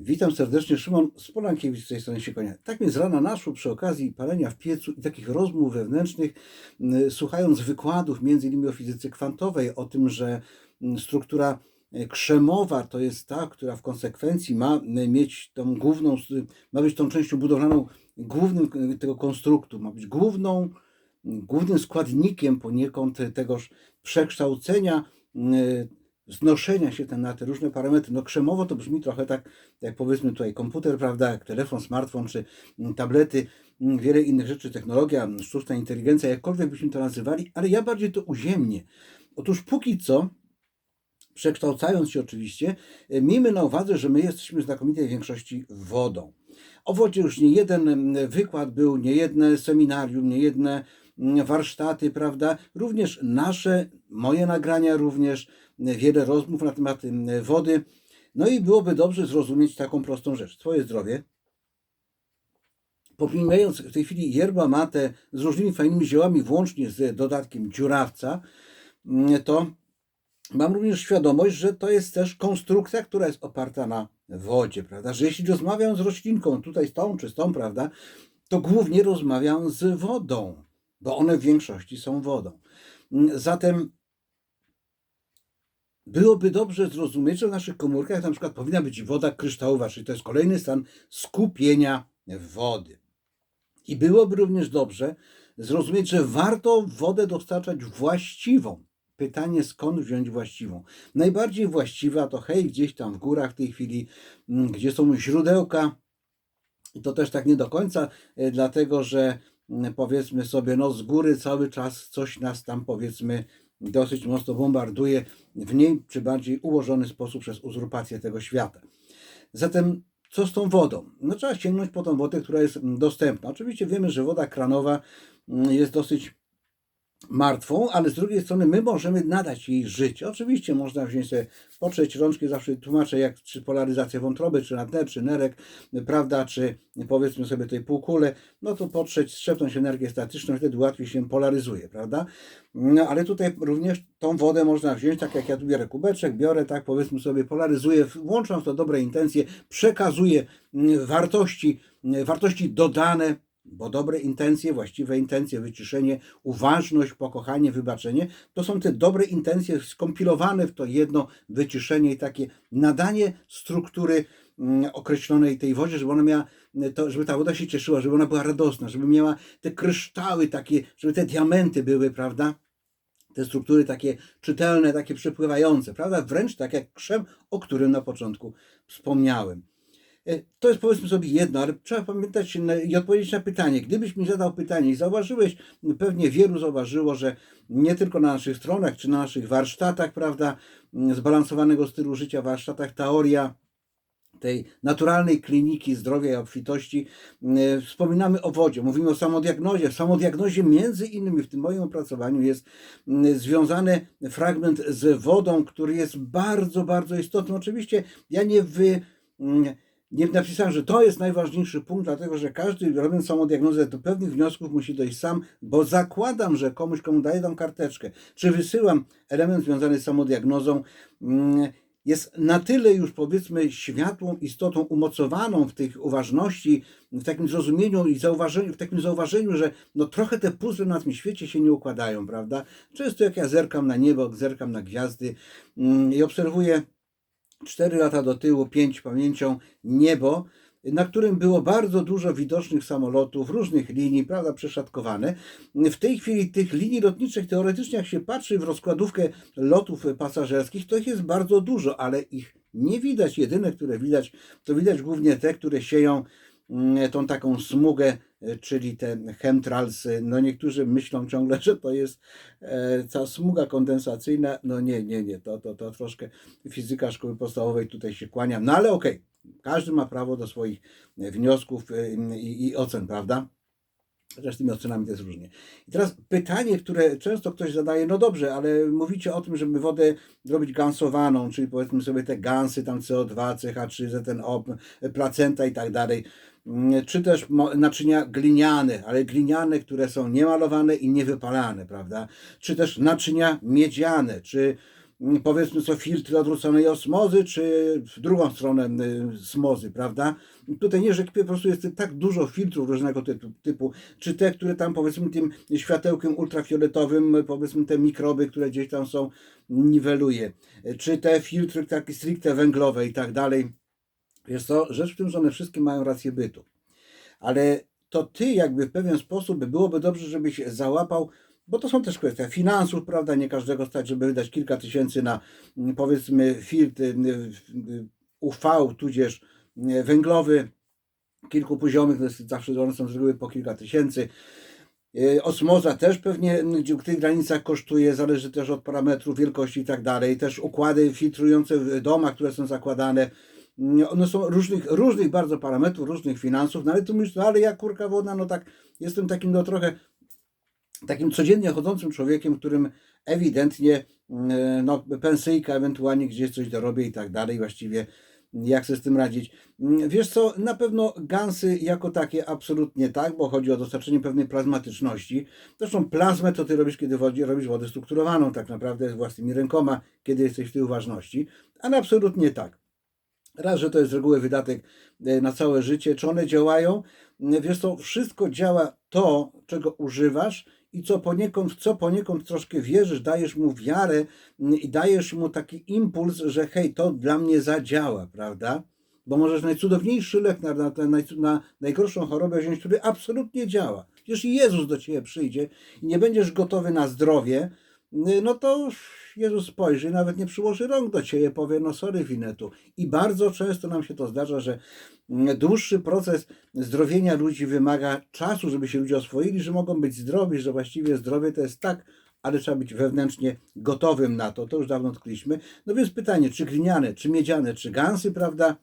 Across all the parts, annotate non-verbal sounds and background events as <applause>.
Witam serdecznie, Szymon Spolankiewicz z tej strony Siekonia. Tak mi z rana naszło przy okazji palenia w piecu i takich rozmów wewnętrznych, m, słuchając wykładów między innymi o fizyce kwantowej, o tym, że m, struktura e, krzemowa to jest ta, która w konsekwencji ma m, mieć tą główną, ma być tą częścią budowlaną głównym e, tego konstruktu, ma być główną, głównym składnikiem poniekąd tegoż przekształcenia znoszenia się ten, na te różne parametry. No krzemowo to brzmi trochę tak, jak powiedzmy tutaj komputer, prawda, jak telefon, smartfon czy mm, tablety, mm, wiele innych rzeczy, technologia, mm, sztuczna inteligencja, jakkolwiek byśmy to nazywali, ale ja bardziej to uziemnię. Otóż póki co, przekształcając się oczywiście, e, miejmy na uwadze, że my jesteśmy w znakomitej większości wodą. O wodzie już nie jeden wykład był, nie jedne seminarium, nie jedne warsztaty, prawda? Również nasze, moje nagrania również, wiele rozmów na temat wody. No i byłoby dobrze zrozumieć taką prostą rzecz. Twoje zdrowie. Pomijając w tej chwili yerba mate z różnymi fajnymi ziołami, włącznie z dodatkiem dziurawca, mm, to mam również świadomość, że to jest też konstrukcja, która jest oparta na wodzie, prawda? Że jeśli rozmawiam z roślinką, tutaj z tą czy z tą, prawda, to głównie rozmawiam z wodą, bo one w większości są wodą. Mm, Zatem byłoby dobrze zrozumieć, że w naszych komórkach na przykład powinna być woda kryształowa, czyli to jest kolejny stan skupienia wody. I byłoby również dobrze zrozumieć, że warto wodę dostarczać właściwą. Pytanie, skąd wziąć właściwą? Najbardziej właściwa to hej, gdzieś tam w górach w tej chwili, mm, gdzie są źródełka. I to też tak nie do końca, e, dlatego że powiedzmy sobie, no z góry cały czas coś nas tam powiedzmy dosyć mocno bombarduje w mniej czy bardziej ułożony sposób przez uzurpację tego świata. Zatem co z tą wodą? No trzeba sięgnąć po tą wodę, która jest mm, dostępna. Oczywiście wiemy, że woda kranowa mm, jest dosyć martwą, ale z drugiej strony my możemy nadać jej życie. Oczywiście można wziąć sobie, potrzeć rączki, zawsze tłumaczę, jak czy polaryzacja wątroby, czy nadner, czy nerek, prawda, czy powiedzmy sobie tej półkule, no to potrzeć, strzepnąć energię statyczną, wtedy łatwiej się polaryzuje, prawda? No ale tutaj również tą wodę można wziąć, tak jak ja tu biorę kubeczek, biorę, tak powiedzmy sobie, polaryzuję, włączam w to dobre intencje, przekazuję mm, wartości, mm, wartości dodane, bo dobre intencje, właściwe intencje, wyciszenie, uważność, pokochanie, wybaczenie, to są te dobre intencje skompilowane w to jedno wyciszenie i takie nadanie struktury mm, określonej tej wodzie, żeby ona miała, to, żeby ta woda się cieszyła, żeby ona była radosna, żeby miała te kryształy takie, żeby te diamenty były, prawda? Te struktury takie czytelne, takie przepływające, prawda? Wręcz tak jak krzem, o którym na początku wspomniałem. E, To jest powiedzmy sobie jedno, ale trzeba pamiętać i odpowiedzieć na pytanie. Gdybyś mi zadał pytanie i zauważyłeś, pewnie wielu zauważyło, że nie tylko na naszych stronach czy na naszych warsztatach, prawda, m, zbalansowanego stylu życia, warsztatach teoria tej naturalnej kliniki zdrowia i obfitości, e, wspominamy o wodzie, mówimy o samodiagnozie. W samodiagnozie między innymi w tym moim opracowaniu jest m, związany fragment z wodą, który jest bardzo, bardzo istotny. Oczywiście ja nie wy, nie napisałem, że to jest najważniejszy punkt, dlatego że każdy robiąc samodiagnozę do pewnych wniosków musi dojść sam, bo zakładam, że komuś, komu daję tą karteczkę, czy wysyłam element związany z samodiagnozą, mm, jest na tyle już powiedzmy światłą istotą umocowaną w tych uważności, w takim zrozumieniu i zauważeniu, w takim zauważeniu, że no trochę te puzzle na tym świecie się nie układają, prawda? Często jak ja zerkam na niebo, zerkam na gwiazdy mm, i obserwuję 4 lata do tyłu, 5 pamięcią niebo, na którym było bardzo dużo widocznych samolotów, różnych linii, prawda, przeszatkowane. W tej chwili tych linii lotniczych, teoretycznie jak się patrzy w rozkładówkę lotów pasażerskich, to ich jest bardzo dużo, ale ich nie widać. Jedyne, które widać, to widać głównie te, które sieją mm, tą taką smugę, czyli te chemtrails. No niektórzy myślą ciągle, że to jest e, ta smuga kondensacyjna. No nie, nie, nie, to, to, to troszkę fizyka szkoły podstawowej tutaj się kłania. No ale okej, każdy ma prawo do swoich e, wniosków e, i, i ocen, prawda? Chociaż z tymi ocenami to jest różnie. I teraz pytanie, które często ktoś zadaje, no dobrze, ale mówicie o tym, żeby wodę zrobić gansowaną, czyli powiedzmy sobie te gansy, tam CO2, CH3, ZNO, placenta i tak dalej. Mm, Czy też naczynia gliniane, ale gliniane, które są niemalowane i niewypalane, prawda? Czy też naczynia miedziane, czy powiedzmy co filtry odwróconej osmozy, czy w drugą stronę smozy, prawda? Tutaj nie, że po prostu jest tak dużo filtrów różnego typu, typu, czy te, które tam powiedzmy tym światełkiem ultrafioletowym, powiedzmy te mikroby, które gdzieś tam są, niweluje, czy te filtry takie stricte węglowe i tak dalej. Jest to rzecz w tym, że one wszystkie mają rację bytu. Ale to ty jakby w pewien sposób byłoby dobrze, żebyś załapał, bo to są też kwestie finansów, prawda? Nie każdego stać, żeby wydać kilka tysięcy na mm, powiedzmy filtr y, y, UV, tudzież y, węglowy, kilkupoziomych, to jest zawsze one są z reguły po kilka tysięcy. Y, Osmoza też pewnie w tych granicach kosztuje, zależy też od parametrów, wielkości i tak dalej. Też układy filtrujące w domach, które są zakładane, mm, one są różnych, różnych bardzo parametrów, różnych finansów, no ale tu myślisz, no ale ja kurka wodna, no tak, jestem takim no trochę takim codziennie chodzącym człowiekiem, którym ewidentnie mm, no, pensyjka, ewentualnie gdzieś coś dorobię i tak dalej, właściwie jak sobie z tym radzić. Mm, Wiesz co, na pewno gansy jako takie absolutnie tak, bo chodzi o dostarczenie pewnej plazmatyczności. Zresztą plazmę to ty robisz, kiedy robisz wodę strukturowaną tak naprawdę własnymi rękoma, kiedy jesteś w tej uważności, ale absolutnie tak. Raz, że to jest z reguły wydatek e, na całe życie. Czy one działają? Mm, Wiesz co, wszystko działa to, czego używasz i co poniekąd, co poniekąd troszkę wierzysz, dajesz mu wiarę mm, i dajesz mu taki impuls, że hej, to dla mnie zadziała, prawda? Bo możesz najcudowniejszy lek na, na, na, na najgorszą chorobę wziąć, który absolutnie działa. Jeśli Jezus do Ciebie przyjdzie i nie będziesz gotowy na zdrowie, no to Jezus spojrzy, nawet nie przyłoży rąk do Ciebie, powie, no sorry Winetu. I bardzo często nam się to zdarza, że mm, dłuższy proces zdrowienia ludzi wymaga czasu, żeby się ludzie oswoili, że mogą być zdrowi, że właściwie zdrowie to jest tak, ale trzeba być wewnętrznie gotowym na to. To już dawno odkryliśmy. No więc pytanie, czy gliniane, czy miedziane, czy gansy, prawda?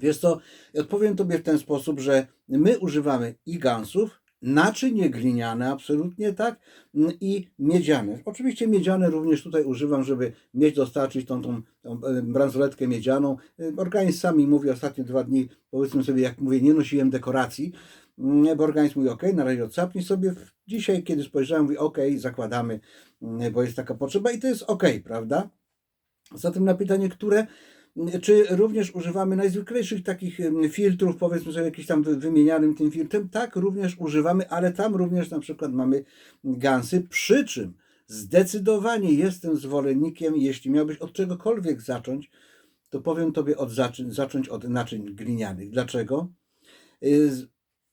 Wiesz co, odpowiem Tobie w ten sposób, że my używamy i gansów, naczynie gliniane, absolutnie tak, mm, i miedziane. Oczywiście miedziane również tutaj używam, żeby mieć, dostarczyć tą, tą, tą e, bransoletkę miedzianą. E, Organizm sami mówi ostatnie dwa dni, powiedzmy sobie, jak mówię, nie nosiłem dekoracji, mm, bo organizm mówi, ok, na razie odsapnij sobie. Dzisiaj, kiedy spojrzałem, mówi, ok, zakładamy, mm, bo jest taka potrzeba i to jest ok, prawda? Zatem na pytanie, które czy również używamy najzwyklejszych takich filtrów, powiedzmy sobie jakiś tam wy- wymienianym tym filtrem? Tak, również używamy, ale tam również na przykład mamy gansy, przy czym zdecydowanie jestem zwolennikiem, jeśli miałbyś od czegokolwiek zacząć, to powiem Tobie od zaczyn, zacząć od naczyń glinianych. Dlaczego? Y, Z,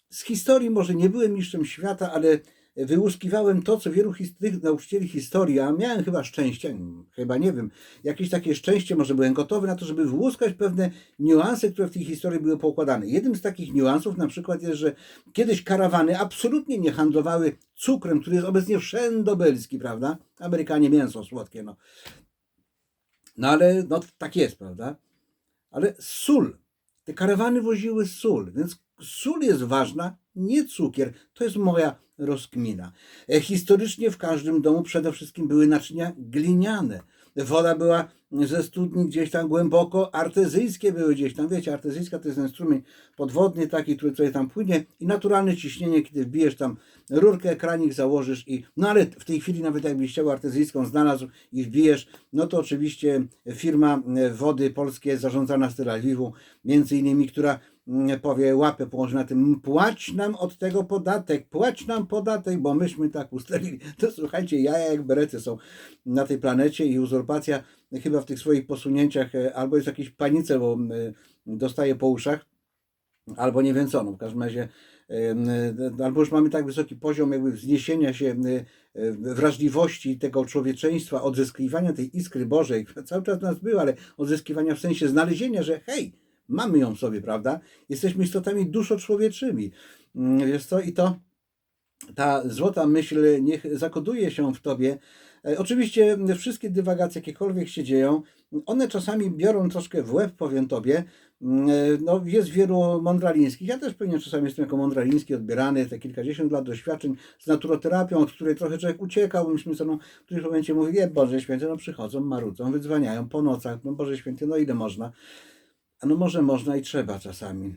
z historii może nie byłem mistrzem świata, ale wyłuskiwałem to, co wielu tych nauczycieli historii, a miałem chyba szczęście, chyba nie wiem, jakieś takie szczęście, może byłem gotowy na to, żeby wyłuskać pewne niuanse, które w tej historii były poukładane. Jednym z takich niuansów na przykład jest, że kiedyś karawany absolutnie nie handlowały cukrem, który jest obecnie wszędobylski, prawda? Amerykanie mięso słodkie, no. No ale no, tak jest, prawda? Ale sól. Te karawany woziły sól, więc sól jest ważna, nie cukier. To jest moja rozkmina. E, Historycznie w każdym domu przede wszystkim były naczynia gliniane. Woda była ze studni gdzieś tam głęboko, artezyjskie były gdzieś tam, wiecie, artezyjska to jest ten strumień podwodny taki, który sobie tam płynie i naturalne ciśnienie, kiedy wbijesz tam rurkę, kranik założysz i, no ale w tej chwili nawet jakbyś chciał artezyjską znalazł i wbijesz, no to oczywiście firma e, wody polskie zarządzana z Tel Awiwu, między innymi, która powie, łapę położy na tym, płać nam od tego podatek, płać nam podatek, bo myśmy tak ustalili. <laughs> To słuchajcie, jaja jak berety są na tej planecie i uzurpacja chyba w tych swoich posunięciach e, albo jest jakieś panice, bo e, dostaje po uszach, albo nie wiem co, no w każdym razie e, albo już mamy tak wysoki poziom jakby wzniesienia się wrażliwości tego człowieczeństwa, odzyskiwania tej iskry Bożej, która <laughs> cały czas nas była, ale odzyskiwania w sensie znalezienia, że hej, mamy ją w sobie, prawda? Jesteśmy istotami duszo-człowieczymi. Mm, Wiesz co? I to ta złota myśl niech zakoduje się w tobie. E, Oczywiście wszystkie dywagacje, jakiekolwiek się dzieją, one czasami biorą troszkę w łeb, powiem tobie. Mm, e, No, jest wielu mądralińskich. Ja też pewnie czasami jestem jako mądraliński odbierany, te kilkadziesiąt lat doświadczeń z naturoterapią, od której trochę człowiek uciekał. Myśmy sobie, no, w którymś momencie mówi, nie, Boże Święty, no przychodzą, marudzą, wydzwaniają po nocach, no Boże Święty, no ile można? No może można i trzeba czasami.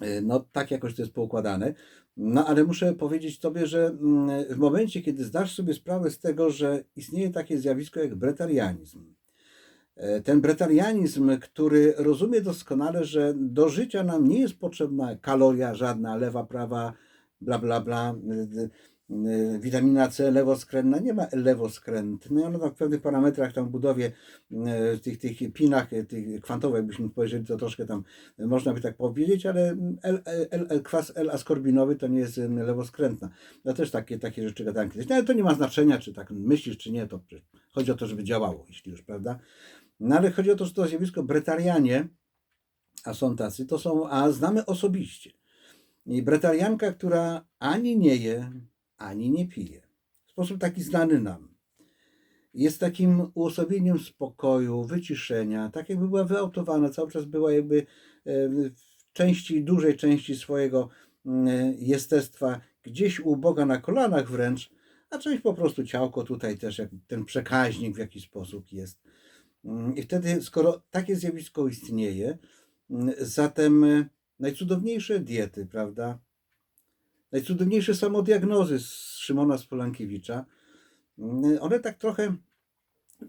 E, No, tak jakoś to jest poukładane. No, ale muszę powiedzieć Tobie, że mm, w momencie, kiedy zdasz sobie sprawę z tego, że istnieje takie zjawisko jak bretarianizm, e, ten bretarianizm, który rozumie doskonale, że do życia nam nie jest potrzebna kaloria żadna, lewa, prawa, bla, bla, bla, y, y, witamina C lewoskrętna, nie ma lewoskrętnej, ona w pewnych parametrach tam w budowie y, tych, tych pinach, y, tych kwantowych, jakbyśmy spojrzeli, to troszkę tam y, można by tak powiedzieć, ale L, L, L, kwas L-askorbinowy to nie jest y, lewoskrętna. Ja też takie, takie rzeczy gadałem kiedyś. No, ale to nie ma znaczenia, czy tak myślisz, czy nie, to chodzi o to, żeby działało, jeśli już, prawda? No ale chodzi o to, że to zjawisko bretarianie, a są tacy, to są, a znamy osobiście. I bretarianka, która ani nie je, ani nie pije. W sposób taki znany nam. Jest takim uosobieniem spokoju, wyciszenia, tak jakby była wyautowana, cały czas była jakby e, w części, dużej części swojego mm, jestestwa gdzieś u Boga na kolanach wręcz, a część po prostu ciałko tutaj też, jak ten przekaźnik w jakiś sposób jest. Mm, I wtedy, skoro takie zjawisko istnieje, mm, zatem e, najcudowniejsze diety, prawda? Najcudowniejsze samodiagnozy z Szymona Spolankiewicza, one tak trochę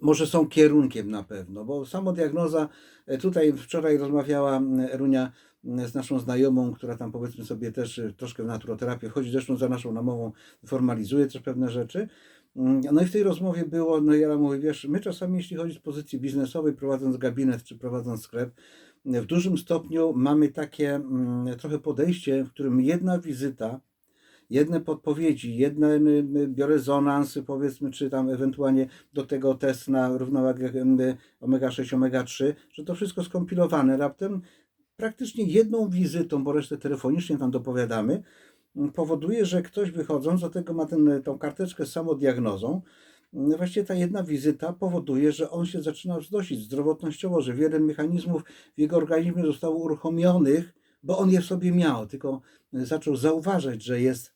może są kierunkiem na pewno, bo samodiagnoza, e, tutaj wczoraj rozmawiała Erunia mm, z naszą znajomą, która tam powiedzmy sobie też e, troszkę w naturoterapię wchodzi, zresztą za naszą namową formalizuje też pewne rzeczy. Mm, No i w tej rozmowie było, no ja mówię, wiesz, my czasami jeśli chodzi z pozycji biznesowej, prowadząc gabinet czy prowadząc sklep, w dużym stopniu mamy takie trochę podejście, w którym jedna wizyta, jedne podpowiedzi, jedne y, biorezonans, powiedzmy, czy tam ewentualnie do tego test na równowagę y, omega-6, omega-3, że to wszystko skompilowane. Raptem praktycznie jedną wizytą, bo resztę telefonicznie tam dopowiadamy, powoduje, że ktoś wychodząc do tego ma ten, tą karteczkę z samodiagnozą, Właściwie ta jedna wizyta powoduje, że on się zaczyna wznosić zdrowotnościowo, że wiele mechanizmów w jego organizmie zostało uruchomionych, bo on je w sobie miał, tylko zaczął zauważać, że jest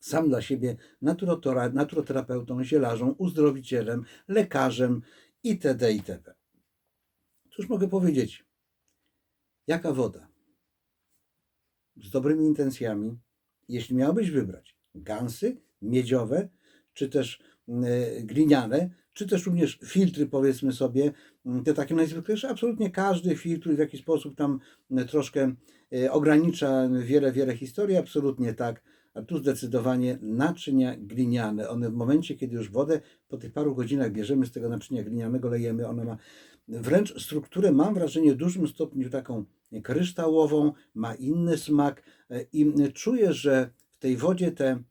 sam dla siebie naturoterapeutą, zielarzą, uzdrowicielem, lekarzem itd. itp. Cóż mogę powiedzieć? Jaka woda? Z dobrymi intencjami, jeśli miałbyś wybrać gansy, miedziowe, czy też e, gliniane, czy też również filtry, powiedzmy sobie, m, te takie najzwyklejsze, absolutnie każdy filtr w jakiś sposób tam m, troszkę e, ogranicza wiele, wiele historii, absolutnie tak, a tu zdecydowanie naczynia gliniane. One w momencie, kiedy już wodę po tych paru godzinach bierzemy z tego naczynia glinianego, lejemy, ona ma wręcz strukturę, mam wrażenie, w dużym stopniu taką kryształową, ma inny smak e, i czuję, że w tej wodzie te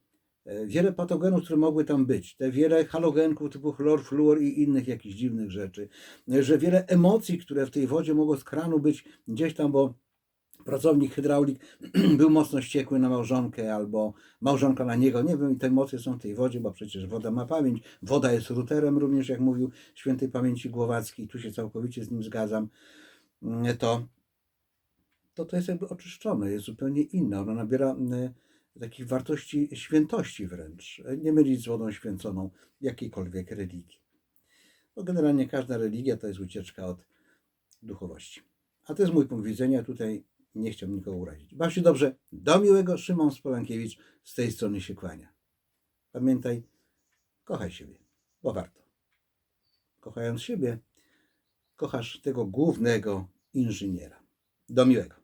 e, wiele patogenów, które mogły tam być, te wiele halogenków typu chlor, fluor i innych jakichś dziwnych rzeczy, e, że wiele emocji, które w tej wodzie mogło z kranu być gdzieś tam, bo pracownik hydraulik <clears throat> był mocno wściekły na małżonkę albo małżonka na niego, nie wiem, i te emocje są w tej wodzie, bo przecież woda ma pamięć, woda jest routerem również, jak mówił świętej pamięci Głowacki, tu się całkowicie z nim zgadzam, Mm, to to, to jest jakby oczyszczone, jest zupełnie inne, ona nabiera mm, takich wartości świętości wręcz, nie mylić z wodą święconą jakiejkolwiek religii. Bo generalnie każda religia to jest ucieczka od duchowości. A to jest mój punkt widzenia, tutaj nie chciałbym nikogo urazić. Baw się dobrze, do miłego, Szymon Spolankiewicz z tej strony się kłania. Pamiętaj, kochaj siebie, bo warto. Kochając siebie, kochasz tego głównego inżyniera. Do miłego.